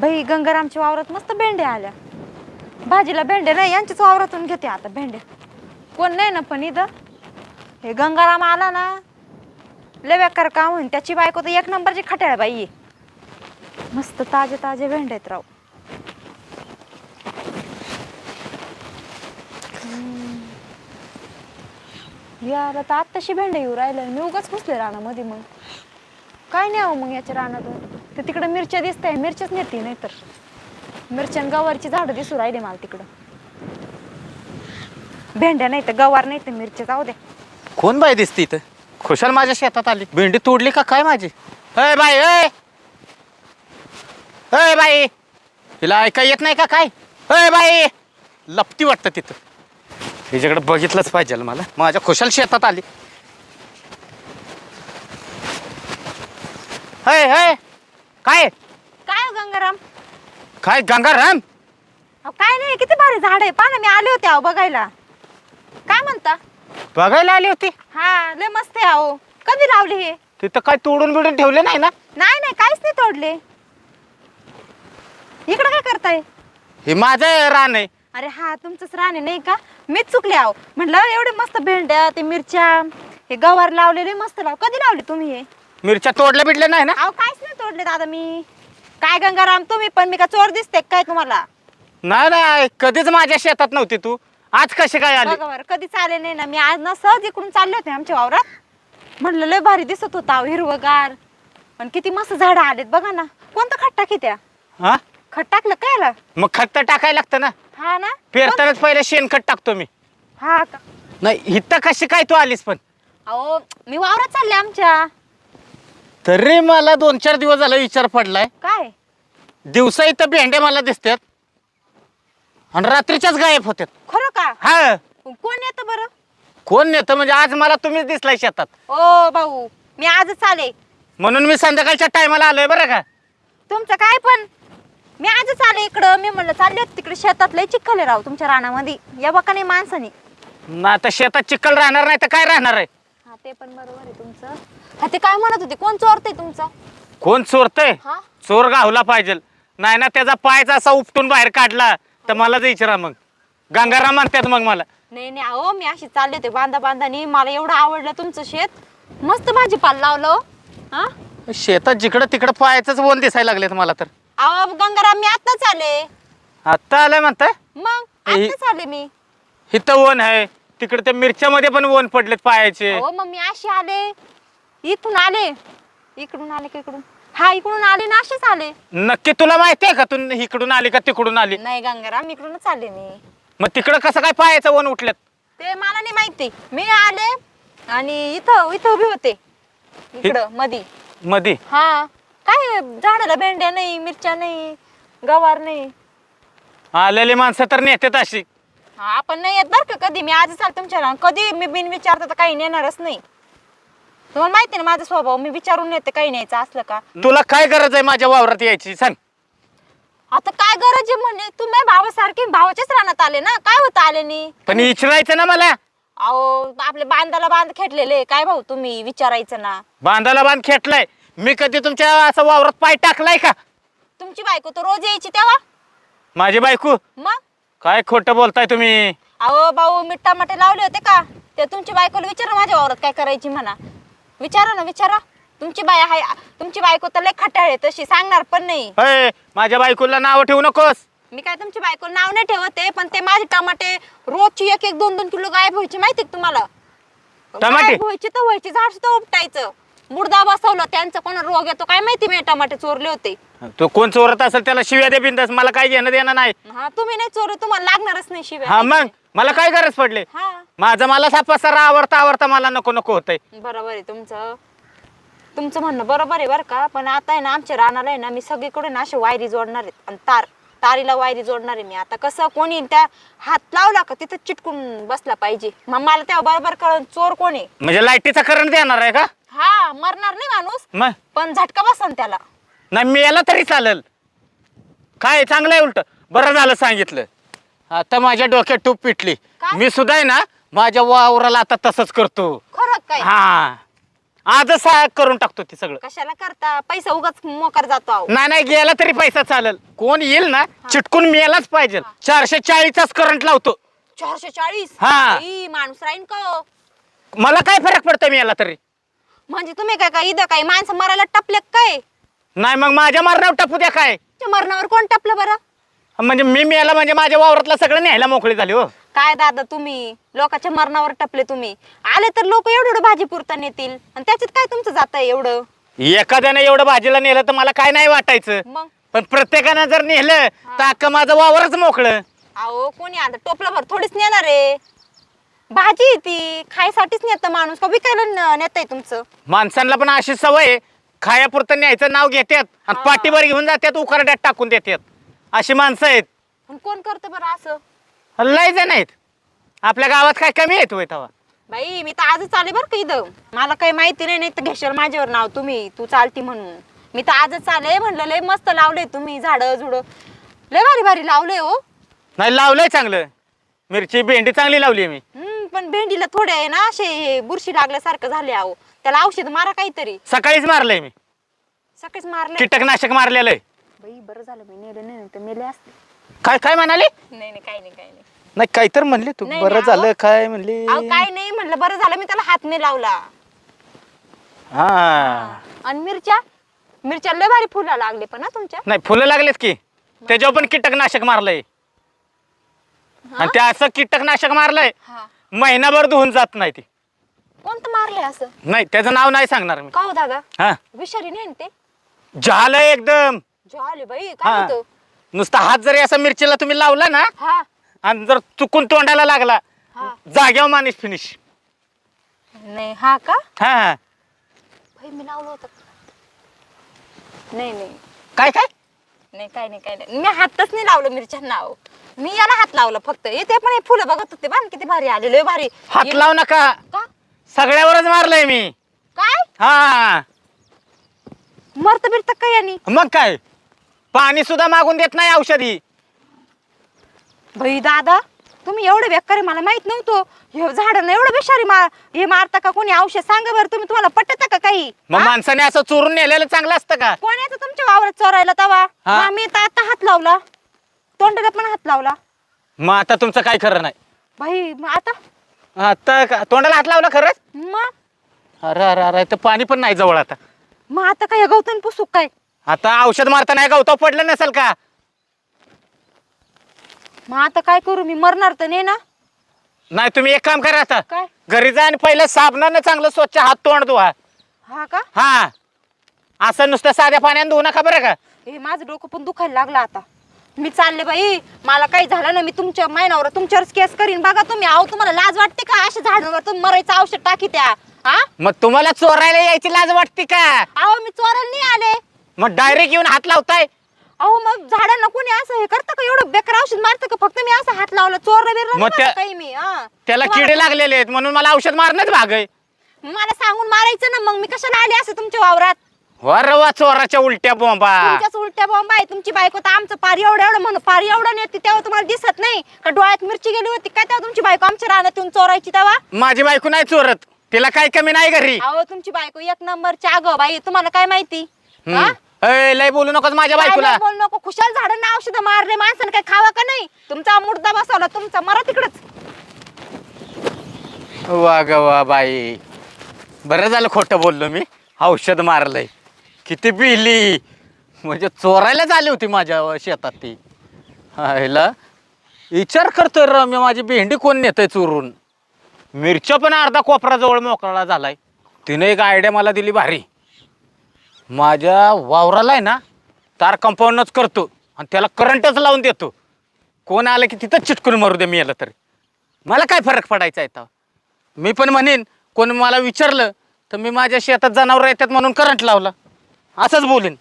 बाई गंगारामच्या वावरात मस्त भेंड्या आल्या. भाजीला भेंडे नाही यांच्याच वावरातून घेते आता भेंडे. कोण नाही ना पण इथं. हे गंगाराम आला ना लय बेकार काम होईन. त्याची बायको तर एक नंबरची खट्याळ बाई आहे. मस्त ताजे ताजे भेंडे आहेत राव. हम्म. यार आता आत्ताशी भेंडे येऊ राहिलं मी उगाच घुसले रानामध्ये मग. काय नाही अहो मग याच्या रानातून. तर तिकडे मिरच्या दिसत आहे मिरच्याच नेते नाही तर मिरच्या आणि गवारची झाडं दिसू राहिले मला तिकडं. भेंड्या नाही तर गवार नाही तर मिरच्या. जाऊ द्या कोण बाई दिसते इथं? खुशाल माझ्या शेतात आली. भेंडी तोडली का? काय माझी? अय बाई अय! अय बाई! हिला ऐका येत नाही का काय? अय बाई! लपती वाटतं तिथं. हिच्याकडे बघितलंच पाहिजे मला. माझ्या खुशाल शेतात आली. हय हय काय? काय हो गंगाराम? काय गंगाराम? अहो, काय नाही किती भारी झाड आहे. पहा ना मी आले होते अहो बघायला. काय म्हणता? बघायला आली होती. हा लय मस्त आहे अहो. कधी लावली हे? तिथं काय तोडून बिडून ठेवले नाही ना? नाही नाही काहीच नाही तोडले. इकडं काय करताय? हे माझं रान आहे. अरे हा तुमचंच राणे नाही का? मीच चुकले आहो म्हटलं एवढे मस्त भेंड्या ते मिरच्या हे गवार लावलेले मस्त लाव. कधी लावले तुम्ही हे? मिरच्या तोडल्या बिडल्या नाही ना? अहो काहीच तोडले दादा मी. काय गंगाराम तुम्ही पण मी का चोर दिसते काय तुम्हाला? नाही नाही कधीच माझ्या शेतात नव्हती तू. आज कशी काय आली? बघा बरं कधी चाले नाही ना. मी आज ना सहज इकडून चालले होते आमच्या वावरात. म्हणलं लय भारी दिसत होता अहो, हिरवगार. पण किती मस्त झाडं आलेत बघा ना. कोणतं खत टाकी त्या हा? खत टाकलं काय आला मग खत तर टाकायला लागतं ना. हा ना? पेरतानाच पहिले शेणखत टाकतो मी. हा का? नाही इथं कशी काय तू आलीस पण? अहो मी वावरात चालले आमच्या. तरी मला दोन चार दिवस झाला विचार पडलाय. काय? दिवसा इथं भेंड्या मला दिसतात. आणि रात्रीच्याच गायब होत्यात खरं का? हा. कोण येतं बरं? कोण नेतं? म्हणजे आज मला तुम्हीच दिसलाय शेतात. ओ भाऊ मी आजच आले. म्हणून मी संध्याकाळच्या टायमाला आलोय बरं का? तुमचं काय पण? मी आजच आले इकडं. मी म्हणलं चालले होते तिकडे शेतात. लय चिखल आहे राव तुमच्या रानामध्ये. या नाही माणसानी. ना आता शेतात चिखल राहणार नाही तर काय राहणार आहे? ते पण बरोबर आहे तुमचं. हा ते काय म्हणत होते? कोण चोरतय तुमचं? कोण चोरतय? हा? चोर गावला पाहिजे. नाही ना त्याचा पायचा असा उपटून बाहेर काढला तर मलाच विचारा मग. गंगाराम म्हणतात मग मला. नाही नाही अहो मी अशी चालले होते बांधा बांधानी मला एवढं आवडलं तुमचं शेत. मस्त भाजीपाला लावलं हो. हा? शेतात जिकडं तिकडं पायाचंच वन दिसायला लागलेत मला तर. अहो गंगाराम मी आत्ताच आले. आता आलंय म्हणताय? मग हे- आत्ताच आले मी. इथं वन आहे. तिकडे त्या मिरच्यामध्ये पण वन पडलेत पायाचे. हो मग मी अशी आले. इथून आले. इकडून आले का इकडून? हा इकडून आले ना असेच आले. नक्की तुला माहिती आहे का तू इकडून आली का तिकडून आली? नाही गंगाराम इकडूनच आले मी. मग तिकडं कसं काय पायाचं वन उठल्यात ते मला नाही माहिती. मी आले आणि इथं इथं उभी होते. इकडं मधी. मधी? हा. काय झाडाला भेंड्या नाही मिरच्या नाही गवार नाही. आलेली माणसं तर नेतात अशी. हा आपण नाही येत बरं का कधी? मी आजच आले तुमच्याला कधी मी बिन विचारता तर काही नेणारच नाही. तुम्हाला माहिती ना माझा स्वभाव? मी विचारून येते काही न्यायचं असलं का? तुला काय गरज आहे माझ्या वावरात यायची? सांग. आता काय गरज आहे म्हणे? तुम्ही भावासारखे भावाच्याच रानात आले ना? काय होतं आले नी पण विचारायचं ना मला. अहो आपले बांधाला बांध खेटलेले काय भाऊ तुम्ही? विचारायचं ना. बांधाला बांध खेटलाय. मी कधी तुमच्या असं वावरात पाय टाकलाय का? तुमची बायको तर रोज यायची तेव्हा? माझी बायको? मग? काय खोटं बोलताय तुम्ही? अहो भाऊ मी टमाटे लावले होते का? ते तुमच्या बायकोला विचारा माझ्या वावरात काय करायची म्हणा. विचारा ना विचारा. तुमची बाय आहे तुमची बायको तर लय खटाळ आहे तशी सांगणार पण नाही. अय माझ्या बायकोला नाव ठेवू नकोस. मी काय तुमची बायको नाव नाही ठेवते पण ते माझे टमाटे रोजची एक एक दोन दोन किलो गायब व्हायची माहिती तुम्हाला? टमाटे? गायब व्हायची तर व्हायची झाड सुद्धा उपटायचं. मुर्दा बसवलं त्यांचं कोणा रोग येतो. काय माहिती मी टमाटे चोरले होते. तो कोण चोरत असेल त्याला शिव्या दे बिंदास. मला काय घेणं देणं नाही. हा तुम्ही नाही चोर तुम्हाला लागणारच नाही शिवाय. हा मग? मला काय गरज पडली? हा. माझं मला सापासारा आवडता आवडता मला नको नको होतंय. बरोबर आहे तुमचं. तुमचं म्हणणं बरोबर आहे बरं का पण आता आहे ना आमच्या रानाला आहे ना मी सगळीकडे ना असे वायरी जोडणार आहेत आणि तार तारीला वायरी जोडणार आहे मी. आता कसं कोणी त्या हात लावला का तिथं चिटकून बसला पाहिजे. मग मला तेव्हा बरोबर कळण चोर कोण आहे? म्हणजे लाईटीचा करंट देणार आहे का? हा मरणार नाही माणूस मग? पण झटका बसन त्याला. नाही मी याला तरी चालेल. काय चांगलं आहे उलट. बरं झालं सांगितलं. आता माझ्या डोक्यात टूप पिटली. काय? मी सुद्धा आहे ना माझ्या वावराला आता तसंच करतो. खरं काय? हा. आजच सा- करून टाकतो ते सगळं. कशाला करता? पैसा उगाच मोकार जातो अहो. नाही नाही गेला तरी पैसा चालेल. कोण येईल ना चिटकून मिळालाच पाहिजे. चारशे चाळीसचाच करंट लावतो. चारशे चाळीस हा. माणूस राहीन का हो? मला काय फरक पडतो मिळाला तरी? म्हणजे तुम्ही काय काय इथं काय माणसं मरायला टपले काय? नाही मग माझ्या मारण्यावर टापू द्या काय? त्या मरणावर कोण टपलं बरं? म्हणजे मी मिळाला म्हणजे माझ्या वावरातलं सगळं न्यायला मोकळी झाली हो. काय दादा तुम्ही? लोकांच्या मरणावर टपले तुम्ही. आले तर लोक एवढं एवढं भाजी पुरता नेतील. आणि त्याच्यात काय तुमचं जात आहे एवढं? एखाद्याने एवढं भाजीला नेलं तर मला काय नाही वाटायचं. मग? पण प्रत्येकानं जर नेलं तर अख्खं माझं वावरच मोकळं. अहो कोणी आता टोपलं भर थोडीच नेणार आहे. भाजी आहे ती खायसाठीच नेतं माणूस. का विकायला नेत आहे तुमचं? माणसांना पण अशी सवय आहे, खायापुरतं न्यायचं नाव घेतात आणि. पाठीवर घेऊन जातात उकरड्यात टाकून देतात. अशी माणसं आहेत. पण कोण करतं बरं असं? लय जण आहेत. आपल्या गावात काय कमी आहेत होय तेव्हा बाई मी तर आजच आले बरं का इथं. मला काही माहिती नाही नाही तर घेशाल माझ्यावर नाव तुम्ही. तू चालती म्हणून. मी तर आजच आले म्हणलं लय मस्त लावले तुम्ही झाडं झुडं. लय भारी भारी लावले हो. नाही लावलंय चांगलं. मिरची भेंडी चांगली लावली मी. हम्म, पण भेंडीला थोडे आहे ना असे हे बुरशी लागल्यासारखं झाले अहो. त्याला औषध मारा काहीतरी. सकाळीच मारलंय मी. सकाळीच मारले कीटकनाशक मारलेलं आहे. बाई बरं झालं मी नेले नाही तर मेले असते. काय काय म्हणाली? नाही नाही काही नाही काही नाही. नाही काय तर म्हणली तू. नाही, बरं नाही, झालं अहो. काय म्हणली? अहो काय नाही म्हणलं बरं झालं मी त्याला हात नाही लावला. हा. आणि मिरच्या? मिरच्या लय भारी फुला लागले पण ना तुमच्या? नाही फुलं लागलेत की. त्याच्यावर पण कीटकनाशक मारलंय. आणि ते असं कीटकनाशक मारलंय. हा. महिनाभर धुवून जात नाही ती. कोणतं मारले असं? नाही त्याचं नाव नाही सांगणार मी. का हो दादा? हा. विषारी नाही ना ते? झालं एकदम. झाले बाई काय हा. होतं? नुसता हात जरी असा मिरचीला तुम्ही लावला ना हा. आणि जर चुकून तोंडाला लागला हा. जाग्यावर माणूस फिनिश नाही हा का? हा. हा. भाई मी लावलं होतं. नाही नाही. काय काय? नाही काय नाही काय नाही. मी हातच नाही लावलं मिरच्यांना. अहो. मी याला हात लावला फक्त. येते पण हे फुलं बघत होते बा किती भारी आले लय भारी. हात लावू नका. का? सगळ्यावरच मारलंय मी. काय? हा. मरत बिरत काय यांनी मग काय? पाणी सुद्धा मागून देत नाही औषधी. भाई दादा तुम्ही एवढे बेकार मला माहीत नव्हतं. हे झाडांना एवढं बेशारी मार हे मारता का कोणी? औषध सांगा बरं तुम्ही तुम्हाला पटत का काही? मग हा? माणसाने असं चोरून नेलेलं चांगलं असतं का? कोण येतं तुमच्या वावरात चोरायला तवा? हा? मी तर आता हात लावला. तोंडाला पण हात लावला. मग आता तुमचं काय खरं नाही? भाई मग आता? आता का- तोंडाला हात लावला खरंच? मग? अरे अरे अरे तर पाणी पण नाही जवळ आता. मग आता काय गौतम पुसूक काय? आता औषध मारताना हे गवताव पडलं नसेल का? मग आता काय करू मी मरणार तर नाही ना? नाही तुम्ही एक काम करा आता. काय? घरी जा आणि पहिलं साबणानं चांगलं स्वच्छ हात तोंड धुवा. हा का? हा. असं नुसतं साध्या पाण्याने धुवू नका बरं का. हे माझं डोकं पण दुखायला लागलं आता. मी चालले बाई मला काही झालं ना मी तुमच्या महिनावर तुमच्यावरच केस करीन. बघा तुम्ही आहो तुम्हाला लाज वाटते का अशा झाडांवर तुम्ही मरायचं औषध टाकी त्या? हा? मग तुम्हाला चोरायला यायची लाज वाटते का? अहो मी चोरायला नाही आले. मग डायरेक्ट येऊन हात लावताय. अहो मग झाडांना कोणी असं हे करतं का? एवढं बेकार औषध मारतं का? फक्त मी असं हात लावला. मग त्या- काही मी हा. त्याला तुम्हाला- किडे लागलेले आहेत म्हणून मला औषध मारणंच भाग आहे. मला सांगून मारायचं ना मग. मी कशाला आले असं तुमच्या वावरात? वर वा चोराच्या उलट्या बोंबा. तुमच्याच उलट्या बॉम्ब आहे तुमची बायको तर आमचं पार एवढं एवढं म्हणून पार एवढं नेते तेव्हा तुम्हाला दिसत नाही. का डोळ्यात मिरची गेली होती? काय तेव्हा तुमची बायको आमच्या रानात येऊन चोरायची तेव्हा? माझी बायको नाही चोरत. तिला काय कमी नाही घरी. अहो तुमची बायको एक नंबरची अगं बाई. तुम्हाला काय माहिती? हा? हम्म. लय बोलू नकोस माझ्या काय बायकोला. नाही बोलू नको? खुशाल झाडांना औषध मारले माणसाने काय खावा का नाही? तुमचा मुर्दा बसवला तुमचा मरा तिकडच. वा ग वा बाई. बरं झालं खोटं बोललो मी. औषध मारलंय. किती पिली? म्हणजे चोरायलाच आली होती माझ्या शेतात ती. हायला. विचार करतोय र मी माझी भेंडी कोण नेतंय चोरून? मिरच्या पण अर्धा कोपराजवळ मोकळा झालाय. तिने एक आयडिया मला दिली भारी. माझ्या वावराला आहे ना तार कंपाऊंडच करतो आणि त्याला करंटच लावून देतो. कोण आलं की तिथंच चिटकून मारू दे मी याला तरी. मला काय फरक पडायचा आहे मी पण म्हणेन कोण मला विचारलं तर मी माझ्या शेतात जनावर येतात म्हणून करंट लावला. असंच बोलेन.